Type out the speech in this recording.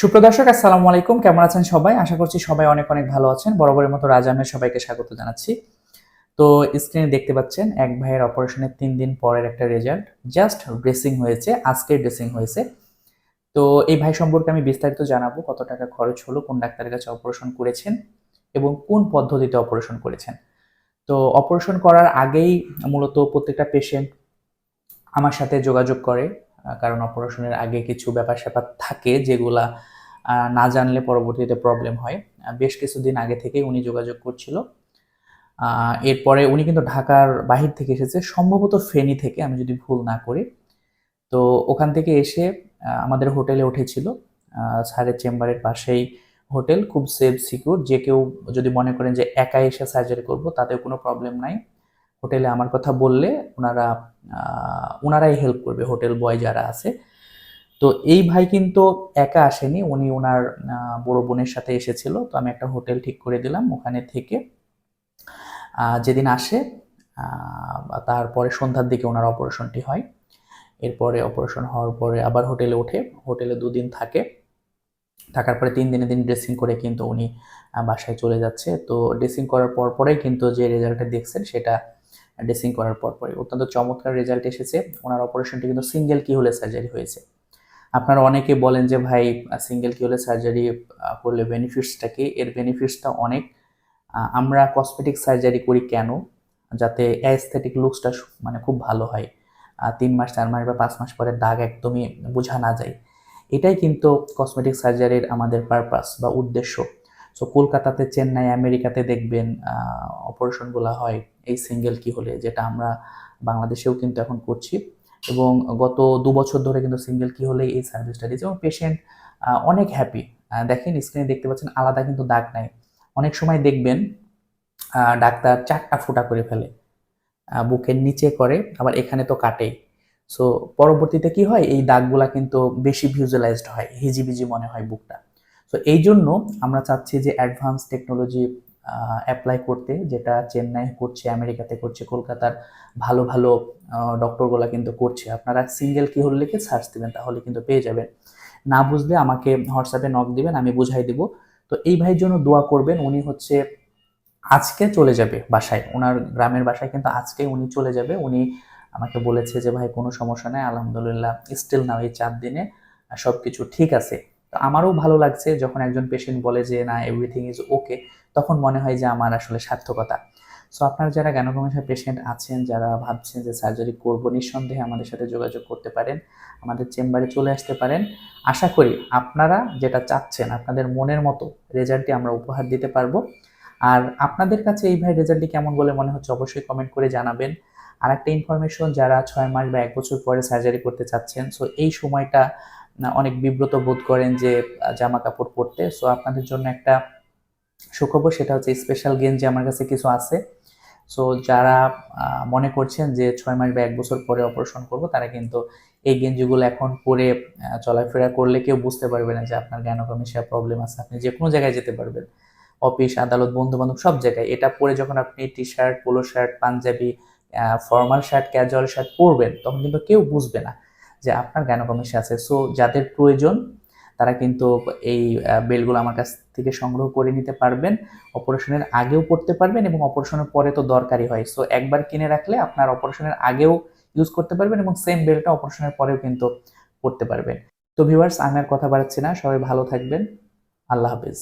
সুপ্রদর্শক আসসালামু আলাইকুম। কেমন আছেন সবাই? আশা করছি সবাই অনেক অনেক ভালো আছেন। বরাবরের মতো রাজামের সবাইকে স্বাগত জানাচ্ছি। তো স্ক্রিনে দেখতে পাচ্ছেন, এক ভাইয়ের অপারেশনের তিন দিন পরের একটা রেজাল্ট জাস্ট ড্রেসিং হয়েছে, আজকে ড্রেসিং হয়েছে। তো এই ভাই সম্পর্কে আমি বিস্তারিত জানাব, কত টাকা খরচ হলো, কোন ডাক্তারের কাছে অপারেশন করেছেন এবং কোন পদ্ধতিতে অপারেশন করেছেন। তো অপারেশন করার আগেই মূলত প্রত্যেকটা পেশেন্ট আমার সাথে যোগাযোগ করে। কারণ অপারেশনের আগে কিছু ব্যাপার স্যাপার থাকে যেগুলা না জানলে পরবর্তীতে প্রবলেম হয়। বেশ কিছুদিন আগে থেকেই উনি যোগাযোগ করছিল। এরপরে উনি কিন্তু ঢাকার বাহির থেকে এসেছে, সম্ভবত ফেনী থেকে, আমি যদি ভুল না করি। তো ওখান থেকে এসে আমাদের হোটেলে উঠেছিল। স্যারের চেম্বারের পাশেই হোটেল, খুব সেফ সিকিউর যে কেউ যদি মনে করেন যে একা এসে সার্জারি করব, তাতেও কোনো প্রবলেম নাই। হোটেলে আমার কথা বললে ওনারা ওনারাই হেল্প করবে হোটেল বয় যারা আছে। তো এই ভাই কিন্তু একা আসেনি, উনি ওনার বড় বোনের সাথে এসেছিল। তো আমি একটা হোটেল ঠিক করে দিলাম ওখানে থেকে। যেদিন আসে তারপরে সন্ধ্যার দিকে ওনার অপারেশনটি হয়। এরপরে অপারেশন হওয়ার পরে আবার হোটেলে ওঠে। হোটেলে দুদিন থাকে। থাকার পরে তিন দিনে দিন ড্রেসিং করে কিন্তু উনি বাসায় চলে যাচ্ছে। তো ড্রেসিং করার পর পরেই কিন্তু যে রেজাল্টটা দেখছেন সেটা ড্রেসিং করার পর পরে অত্যন্ত চমৎকার রেজাল্ট এসেছে। ওনার অপারেশনটি কিন্তু সিঙ্গেল কি হলে সার্জারি হয়েছে। আপনারা অনেকে বলেন যে, ভাই সিঙ্গেল কি হলে সার্জারি করলে বেনিফিটসটা কি? এর বেনিফিটসটা অনেক। আমরা কসমেটিক সার্জারি করি কেন? যাতে অ্যাস্থেটিক লুকসটা মানে খুব ভালো হয়। তিন মাস, চার মাস বা পাঁচ মাস পরে দাগ একদমই বোঝা না যায়। এটাই কিন্তু কসমেটিক সার্জারির আমাদের পারপাস বা উদ্দেশ্য। সো কলকাতাতে, চেন্নাই, আমেরিকাতে দেখবেন অপারেশনগুলো হয়। এই সিঙ্গেল কি হলে, যেটা আমরা বাংলাদেশেও কিন্তু এখন করছি। এবং গত দু বছর ধরে কিন্তু সিঙ্গেল কি হলে এই সার্ভিসটা দিয়েছে। এবং পেশেন্ট অনেক হ্যাপি দেখেন স্ক্রিনে দেখতে পাচ্ছেন, আলাদা কিন্তু দাগ নাই। অনেক সময় দেখবেন ডাক্তার চারটা ফুটা করে ফেলে। বুকের নিচে করে, আবার এখানে তো কাটেই। সো পরবর্তীতে কি হয়? এই দাগগুলা কিন্তু বেশি ভিজুয়ালাইজড হয়। হিজিবিজি মনে হয় বুকটা। সো এই জন্য আমরা চাচ্ছি যে অ্যাডভান্স টেকনোলজি অ্যাপ্লাই করতে, যেটা চেন্নাই করছে, আমেরিকাতে করছে, কলকাতার ভালো ভালো ডক্টরগুলা কিন্তু করছে। আপনারা সিঙ্গেল কি হলে লিখে সার্চ দেবেন, তাহলে কিন্তু পেয়ে যাবেন। না বুঝলে আমাকে হোয়াটসঅ্যাপে নক দিবেন, আমি বুঝাই দিব। তো এই ভাইয়ের জন্য দোয়া করবেন, উনি হচ্ছে আজকে চলে যাবে বাসায়। ওনার গ্রামের বাসায় কিন্তু আজকে উনি চলে যাবে। উনি আমাকে বলেছে যে, ভাই, কোনো সমস্যা নাই, আলহামদুলিল্লাহ স্টিল নাও এই চার দিনে সব কিছু ঠিক আছে। তো আমারও ভালো লাগছে যখন একজন পেশেন্ট বলে যে, না এভরিথিং ইজ ওকে তখন মনে হয় যে আমার আসলে সার্থকতা। সো আপনারা যারা গ্যানোকমিশন পেশেন্ট আছেন, যারা ভাবছেন যে সার্জারি করব, নিঃসন্দেহে আমাদের সাথে যোগাযোগ করতে পারেন, আমাদের চেম্বারে চলে আসতে পারেন। আশা করি আপনারা যেটা চাচ্ছেন, আপনাদের মনের মতো রেজাল্টটি আমরা উপহার দিতে পারব। আর আপনাদের কাছে এই ভাই রেজাল্টটি কেমন বলে মনে হচ্ছে অবশ্যই কমেন্ট করে জানাবেন। আর একটা ইনফরমেশন যারা ছয় মাস বা এক বছর পরে সার্জারি করতে চাচ্ছেন সো এই সময়টা অনেক বিব্রত বোধ করেন যে জামা কাপড় পরতে। সো আপনাদের জন্য একটা সুখবর, সেটা হচ্ছে স্পেশাল গেঞ্জি আমার কাছে কিছু আছে। সো যারা মনে করছেন যে, ছয় মাস বা এক বছর পরে অপারেশন করব, তারা কিন্তু এই গেঞ্জিগুলো এখন পরে চলাফেরা করলে কেউ বুঝতে পারবে না যে, আপনার গ্যানোকমিশিয়া প্রবলেম আছে। আপনি যে কোনো জায়গায় যেতে পারবেন। অফিস, আদালত বন্ধু বান্ধব সব জায়গায়। এটা পরে যখন আপনি T shirt polo shirt panjabi formal shirt casual shirt পরবেন, তখন কিন্তু কেউ বুঝবে না। যে আপনার গ্যানোকমিশিয়া আছে? সো যাদের প্রয়োজন, তারা কিন্তু এই বেলগুলো আমার কাছ থেকে সংগ্রহ করে নিতে পারবেন। অপারেশনের আগেও পড়তে পারবেন এবং অপারেশনের পরে তো দরকারি হয়। সো একবার কিনে রাখলে আপনার অপারেশনের আগেও ইউজ করতে পারবেন এবং সেম বেলটা অপারেশনের পরেও কিন্তু পড়তে পারবেন। তো ভিউয়ার্স আমি আর কথা বাড়াচ্ছি না। সবাই ভালো থাকবেন। আল্লাহ হাফিজ।